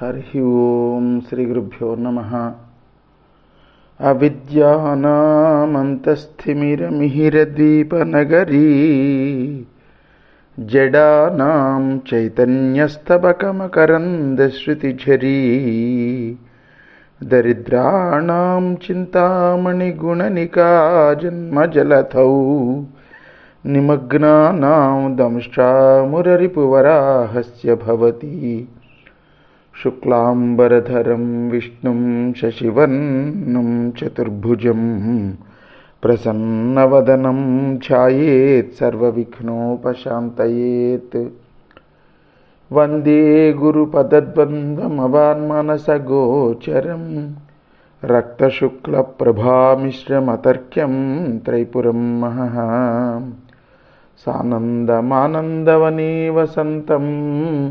హరి ఓం శ్రీ గురుభ్యో నమ అవిద్యానామంతస్థిమిరమిహిరద్వీపనగరీ జడానాం చైతన్యస్తబకమకరందశ్రుతిఝరీ దరిద్రాణం చింతామణిగుణనికా జన్మజలథౌ నిమగ్నానాం దంష్ట్రామురరిపువరాహస్య शुक्लाम्बरधरं विष्णुं शशिवर्णं चतुर्भुजं प्रसन्नवदनं ध्यायेत् सर्वविघ्नोपशान्तयेत्। वन्दे गुरुपदद्वन्द्वमवान्मनसगोचरं रक्तशुक्लप्रभामिश्रमतर्क्यं त्रैपुरं महः। सानन्दमानन्दवने वसन्तम्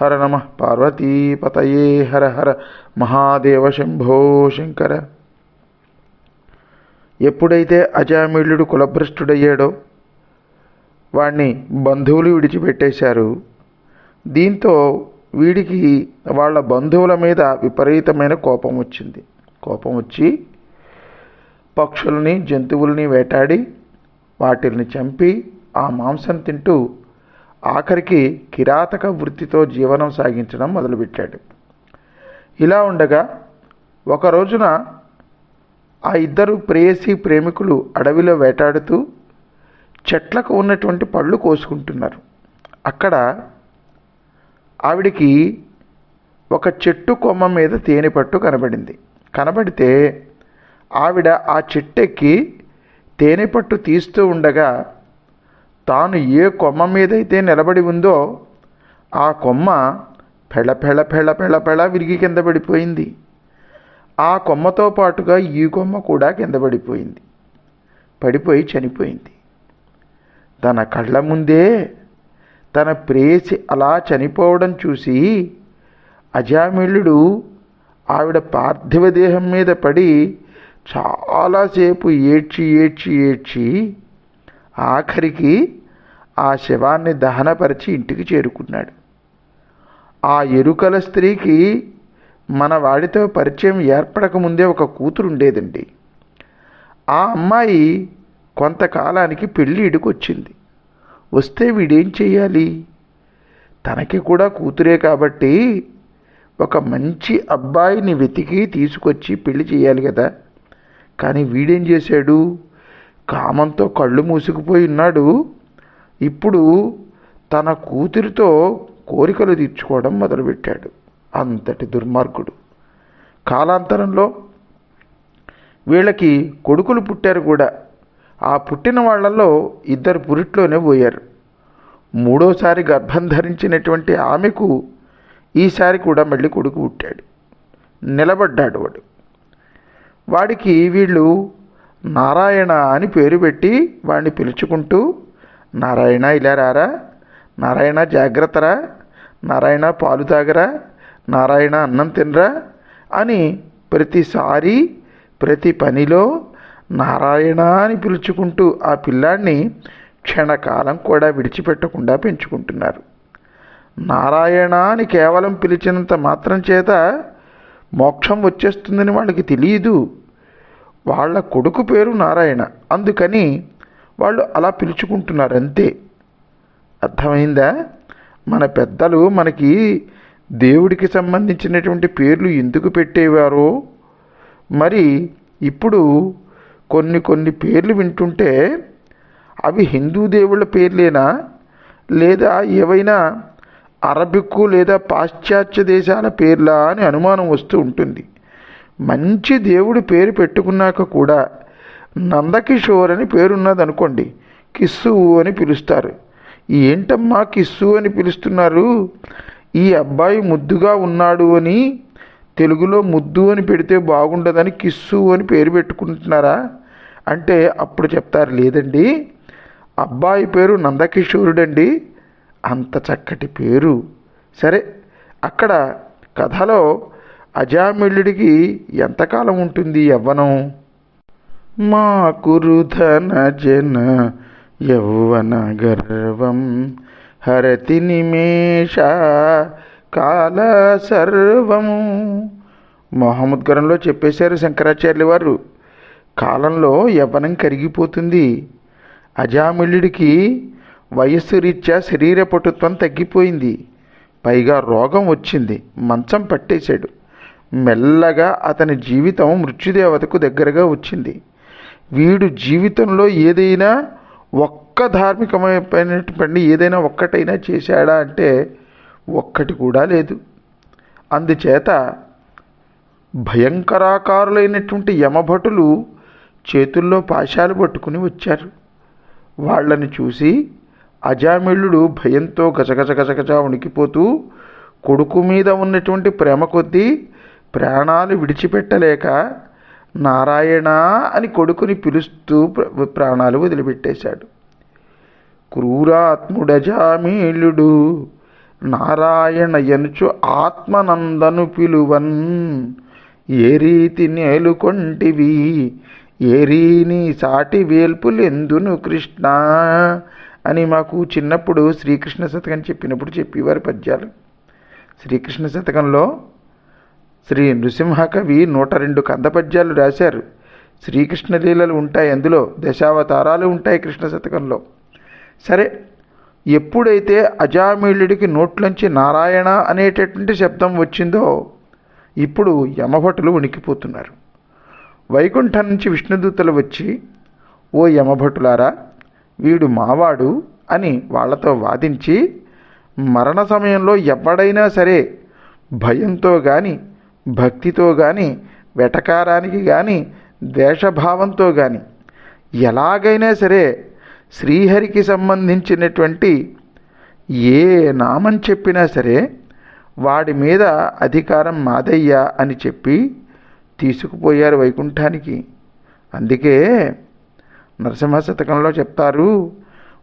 హర నమ పార్వతీపతయే హర హర మహాదేవ శంభో శంకర ఎప్పుడైతే అజామిళుడు కులభ్రష్టుడయ్యాడో వాణ్ణి బంధువులు విడిచిపెట్టేశారు. దీంతో వీడికి వాళ్ళ బంధువుల మీద విపరీతమైన కోపం వచ్చింది. కోపం వచ్చి పక్షుల్ని జంతువుల్ని వేటాడి వాటిల్ని చంపి ఆ మాంసం తింటూ ఆఖరికి కిరాతక వృత్తితో జీవనం సాగించడం మొదలుపెట్టాడు. ఇలా ఉండగా ఒక రోజున ఆ ఇద్దరు ప్రేయసి ప్రేమికులు అడవిలో వేటాడుతూ చెట్లకు ఉన్నటువంటి పళ్ళు కోసుకుంటున్నారు. అక్కడ ఆవిడికి ఒక చెట్టు కొమ్మ మీద తేనె పట్టు కనబడింది. కనబడితే ఆవిడ ఆ చెట్టెక్కి తేనె పట్టు తీస్తూ ఉండగా తాను ఏ కొమ్మ మీదైతే నిలబడి ఉందో ఆ కొమ్మ పెళ్ళ పెళ్ళ పెళ్ళ పెళ పెళ్ళ విరిగి కింద పడిపోయింది. ఆ కొమ్మతో పాటుగా ఈ కొమ్మ కూడా కింద పడిపోయింది. పడిపోయి చనిపోయింది. తన కళ్ళ ముందే తన ప్రేసి అలా చనిపోవడం చూసి అజామిళుడు ఆవిడ పార్థివ దేహం మీద పడి చాలాసేపు ఏడ్చి ఏడ్చి ఏడ్చి ఆఖరికి ఆ శవాన్ని దహనపరిచి ఇంటికి చేరుకున్నాడు. ఆ ఎరుకల స్త్రీకి మన వాడితో పరిచయం ఏర్పడకముందే ఒక కూతురు ఉండేదండి. ఆ అమ్మాయి కొంతకాలానికి పెళ్ళి ఇడికొచ్చింది. వస్తే వీడేం చెయ్యాలి? తనకి కూడా కూతురే కాబట్టి ఒక మంచి అబ్బాయిని వెతికి తీసుకొచ్చి పెళ్ళి చేయాలి కదా. కానీ వీడేం చేశాడు? కామంతో కళ్ళు మూసుకుపోయి ఉన్నాడు. ఇప్పుడు తన కూతురితో కోరికలు తీర్చుకోవడం మొదలుపెట్టాడు. అంతటి దుర్మార్గుడు. కాలాంతరంలో వీళ్ళకి కొడుకులు పుట్టారు కూడా. ఆ పుట్టిన వాళ్ళల్లో ఇద్దరు పురిట్లోనే పోయారు. మూడోసారి గర్భం ధరించినటువంటి ఆమెకు ఈసారి కూడా మళ్ళీ కొడుకు పుట్టాడు. నిలబడ్డాడు వాడు. వాడికి వీళ్ళు నారాయణ అని పేరు పెట్టి వాడిని పిలుచుకుంటూ నారాయణ ఇలా రారా? నారాయణ జాగ్రత్తరా? నారాయణ పాలు తాగరా? నారాయణ అన్నం తినరా? అని ప్రతిసారి ప్రతి పనిలో నారాయణ అని పిలుచుకుంటూ ఆ పిల్లాడిని క్షణకాలం కూడా విడిచిపెట్టకుండా పెంచుకుంటున్నారు. నారాయణ అని కేవలం పిలిచినంత మాత్రం చేత మోక్షం వచ్చేస్తుందని వాళ్ళకి తెలియదు. వాళ్ళ కొడుకు పేరు నారాయణ. అందుకని వాళ్ళు అలా పిలుచుకుంటున్నారు అంతే అర్థమైందా? మన పెద్దలు మనకి దేవుడికి సంబంధించినటువంటి పేర్లు ఎందుకు పెట్టేవారో? మరి ఇప్పుడు కొన్ని కొన్ని పేర్లు వింటుంటే అవి హిందూ దేవుళ్ళ పేర్లేనా? లేదా ఏవైనా అరబిక్కు లేదా పాశ్చాత్య దేశాల పేర్లా అని అనుమానం వస్తూ ఉంటుంది. మంచి దేవుడి పేరు పెట్టుకున్నాక కూడా నందకిషోర్ అని పేరున్నది అనుకోండి కిస్సు అని పిలుస్తారు. ఏంటమ్మా కిస్సు అని పిలుస్తున్నారు? ఈ అబ్బాయి ముద్దుగా ఉన్నాడు అని తెలుగులో ముద్దు అని పెడితే బాగుండదని కిస్సు అని పేరు పెట్టుకుంటున్నారా? అంటే అప్పుడు చెప్తారు లేదండి అబ్బాయి పేరు నందకిషోరుడండి అంత చక్కటి పేరు. సరే అక్కడ కథలో అజామిళుడికి ఎంతకాలం ఉంటుంది యవ్వనం? మా కురుధన జన యౌవన గర్వం హరతి నిమేష కాల సర్వము మొహమ్మద్ గరంలో చెప్పేశారు శంకరాచార్యుల వారు కాలంలో యవ్వనం కరిగిపోతుంది. అజామిళుడికి వయస్సు రీత్యా శరీర పటుత్వం తగ్గిపోయింది. పైగా రోగం వచ్చింది మంచం పట్టేశాడు. మెల్లగా అతని జీవితం మృత్యుదేవతకు దగ్గరగా వచ్చింది. వీడు జీవితంలో ఏదైనా ఒక్క ధార్మికమైనటువంటి ఏదైనా ఒక్కటైనా చేశాడా అంటే ఒక్కటి కూడా లేదు. అందుచేత భయంకరాకారులైనటువంటి యమభటులు చేతుల్లో పాశాలు పట్టుకుని వచ్చారు. వాళ్ళని చూసి అజామిళ్ళుడు భయంతో గజగజ గజగజ వణికిపోతూ కొడుకు మీద ఉన్నటువంటి ప్రేమ కొద్దీ ప్రాణాలు విడిచిపెట్టలేక నారాయణ అని కొడుకుని పిలుస్తూ ప్రాణాలు వదిలిపెట్టేశాడు. క్రూరాత్ముడజామీలుడు నారాయణ ఎనుచు ఆత్మనందను పిలువన్. ఏ రీతి నేలుకొంటివి? ఏ రీని సాటి వేల్పులెందును కృష్ణ? అని మాకు చిన్నప్పుడు శ్రీకృష్ణ శతకం చెప్పినప్పుడు చెప్పేవారు పద్యాలు. శ్రీకృష్ణ శతకంలో శ్రీ నృసింహకవి నూట రెండు కంద పద్యాలు రాశారు. శ్రీకృష్ణ లీలలు ఉంటాయి అందులో దశావతారాలు ఉంటాయి కృష్ణ శతకంలో. సరే ఎప్పుడైతే అజామీళుడికి నోట్లోంచి నారాయణ అనేటటువంటి శబ్దం వచ్చిందో ఇప్పుడు యమభటులు వణికిపోతున్నారు వైకుంఠం నుంచి విష్ణుదూతలు వచ్చి ఓ యమభటులారా వీడు మావాడు అని వాళ్ళతో వాదించి మరణ సమయంలో ఎవడైనా సరే భయంతో కానీ భక్తితో కానీ వెటకారానికి కానీ ద్వేషభావంతో కానీ ఎలాగైనా సరే శ్రీహరికి సంబంధించినటువంటి ఏ నామం చెప్పినా సరే వాడి మీద అధికారం మాదయ్యా అని చెప్పి తీసుకుపోయారు వైకుంఠానికి. అందుకే నరసింహ శతకంలో చెప్తారు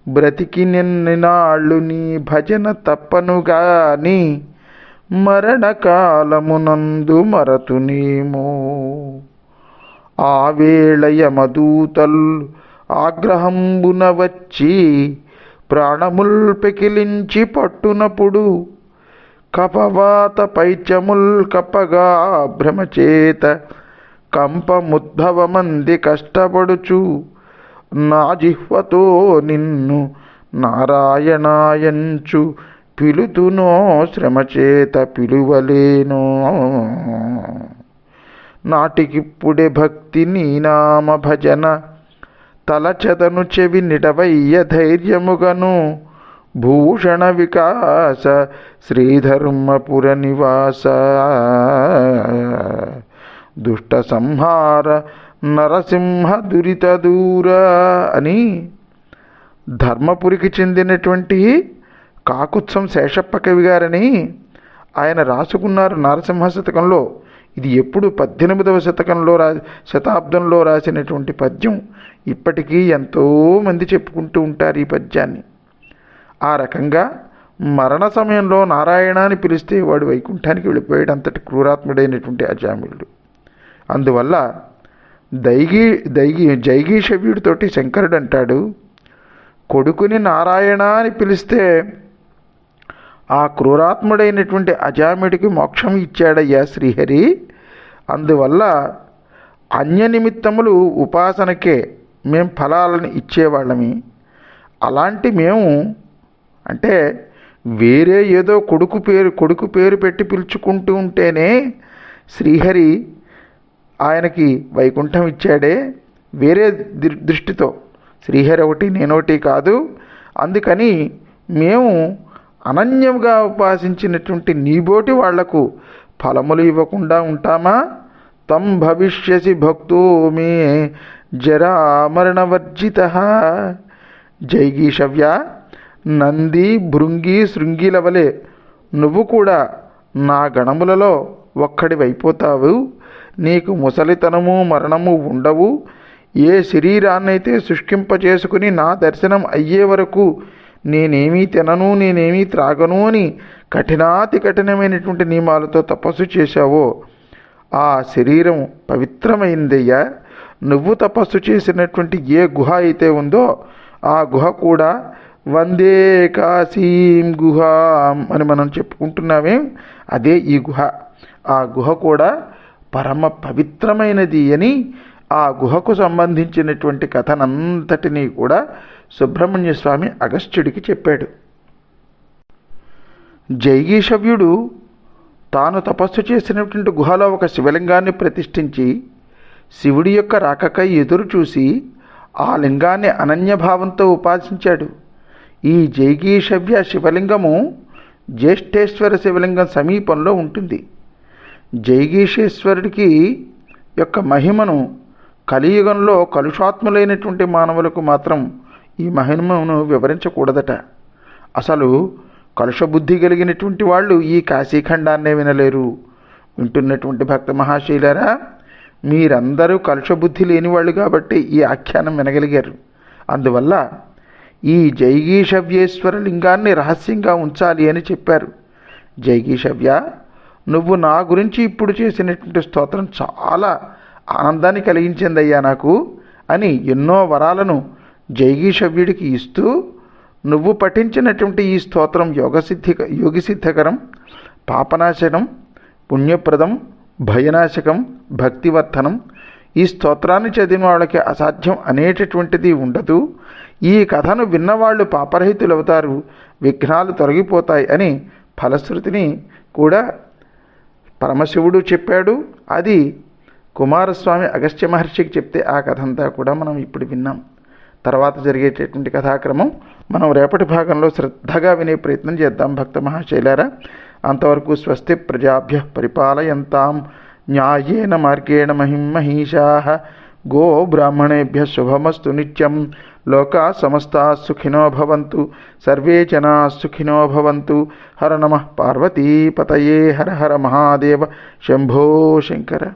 బ్రతికి నిన్నాళ్ళు నీ భజన తప్పను కానీ మరణకాలమునందు మరతునేమో ఆ వేళ యమదూతల్ ఆగ్రహంబున వచ్చి ప్రాణముల్ పెకిలించి పట్టునప్పుడు కపవాత పైత్యముల్ కప్పగా భ్రమచేత కంపముద్భవమంది కష్టపడుచు నా జిహ్వతో నిన్ను నారాయణాయంచు పిలుతునో శ్రమచేత పిలువలేనో. నాటికిప్పుడే భక్తి నీ నామ భజన తలచదను చెవి నిడవయ్య ధైర్యముగను. భూషణ వికాస శ్రీధర్మపుర నివాస. దుష్ట సంహార నరసింహ దురిత దూర అని ధర్మపురికి చెందినటువంటి కాకుత్సం శేషప్ప కవి గారని ఆయన రాసుకున్నారు నరసింహ శతకంలో. ఇది ఎప్పుడు పద్దెనిమిదవ శతకంలో రా శతాబ్దంలో రాసినటువంటి పద్యం. ఇప్పటికీ ఎంతోమంది చెప్పుకుంటూ ఉంటారు ఈ పద్యాన్ని. ఆ రకంగా మరణ సమయంలో నారాయణ అని పిలిస్తే వాడు వైకుంఠానికి వెళ్ళిపోయాడు. అంతటి క్రూరాత్ముడైనటువంటి అజామిళుడు అందువల్ల దైగీ దైగీ జైగీషవ్యుడితోటి శంకరుడు అంటాడు కొడుకుని నారాయణ అని పిలిస్తే ఆ క్రూరాత్ముడైనటువంటి అజామిడికి మోక్షం ఇచ్చాడయ్యా శ్రీహరి. అందువల్ల అన్య నిమిత్తములు ఉపాసనకే మేం ఫలాలను ఇచ్చేవాళ్ళమి. అలాంటి మేము అంటే వేరే ఏదో కొడుకు పేరు కొడుకు పేరు పెట్టి పిలుచుకుంటూ ఉంటేనే శ్రీహరి ఆయనకి వైకుంఠం ఇచ్చాడే. వేరే దృష్టితో శ్రీహరి ఒకటి నేనొకటి కాదు. అందుకని మేము అనన్యంగా ఉపాసించినటువంటి నీబోటి వాళ్ళకు ఫలములు ఇవ్వకుండా ఉంటామా? తం భవిష్యసి భక్తో మే జరామరణవర్జిత జైగీషవ్య నంది భృంగి శృంగిల వలె నువ్వు కూడా నా గణములలో ఒక్కడివైపోతావు. నీకు ముసలితనము మరణము ఉండవు. ఏ శరీరాన్నైతే సృష్టింపచేసుకుని నా దర్శనం అయ్యే వరకు నేనేమీ తినను నేనేమీ త్రాగను అని కఠినాతి కఠినమైనటువంటి నియమాలతో తపస్సు చేశావో ఆ శరీరం పవిత్రమైందయ్యా. నువ్వు తపస్సు చేసినటువంటి ఏ గుహ అయితే ఉందో ఆ గుహ కూడా వందే కాశీం గుహాం అని మనం చెప్పుకుంటున్నామే? అదే ఈ గుహ. ఆ గుహ కూడా పరమ పవిత్రమైనది అని ఆ గుహకు సంబంధించినటువంటి కథనంతటినీ కూడా సుబ్రహ్మణ్య స్వామి అగస్త్యుడికి చెప్పాడు. జైగీషవ్యుడు తాను తపస్సు చేసినటువంటి గుహలో ఒక శివలింగాన్ని ప్రతిష్ఠించి శివుడి యొక్క రాకకై ఎదురు చూసి ఆ లింగాన్ని అనన్యభావంతో ఉపాసించాడు. ఈ జైగీషవ్య శివలింగము జ్యేష్ఠేశ్వర శివలింగం సమీపంలో ఉంటుంది. జైగీషేశ్వరుడికి యొక్క మహిమను కలియుగంలో కలుషాత్ములైనటువంటి మానవులకు మాత్రం ఈ మహిమను వివరించకూడదట. అసలు కలుషబుద్ధి కలిగినటువంటి వాళ్ళు ఈ కాశీఖండాన్నే వినలేరు. వింటున్నటువంటి భక్త మహాశీలరా మీరందరూ కలుషబుద్ధి లేనివాళ్ళు కాబట్టి ఈ ఆఖ్యానం వినగలిగారు. అందువల్ల ఈ జైగీషవ్యేశ్వర లింగాన్ని రహస్యంగా ఉంచాలి అని చెప్పారు. జైగీషవ్య నువ్వు నా గురించి ఇప్పుడు చేసినటువంటి స్తోత్రం చాలా ఆనందాన్ని కలిగించిందయ్యా నాకు అని ఎన్నో వరాలను జైగీషవ్యుడికి ఇస్తూ నువ్వు పఠించినటువంటి ఈ స్తోత్రం యోగసిద్ధి యోగిసిద్ధకరం పాపనాశనం పుణ్యప్రదం భయనాశకం భక్తివర్ధనం. ఈ స్తోత్రాన్ని చదివిన వాళ్ళకి అసాధ్యం అనేటటువంటిది ఉండదు. ఈ కథను విన్నవాళ్ళు పాపరహితులవుతారు. విఘ్నాలు తొలగిపోతాయి అని ఫలశ్రుతిని కూడా పరమశివుడు చెప్పాడు. అది కుమారస్వామి అగస్త్య మహర్షికి చెప్తే ఆ కథ అంతా కూడా మనం ఇప్పుడు విన్నాం. తర్వాత జరిగేటటువంటి కథాక్రమం మనం రేపటి భాగంలో శ్రద్ధగా వినే ప్రయత్నం చేద్దాం భక్త మహాశైలారా. అంతవరకు స్వస్తి ప్రజాభ్య పరిపాలయంతాం. న్యాయేన మార్గేణ మహిం మహిషా. గో బ్రాహ్మణేభ్య శుభమస్తు నిత్యం. లోకా సమస్తా సుఖినో భవంతు. సర్వే జనా సుఖినో భవంతు. హర నమ పార్వతీపతయే. హర హర మహాదేవ శంభో శంకర.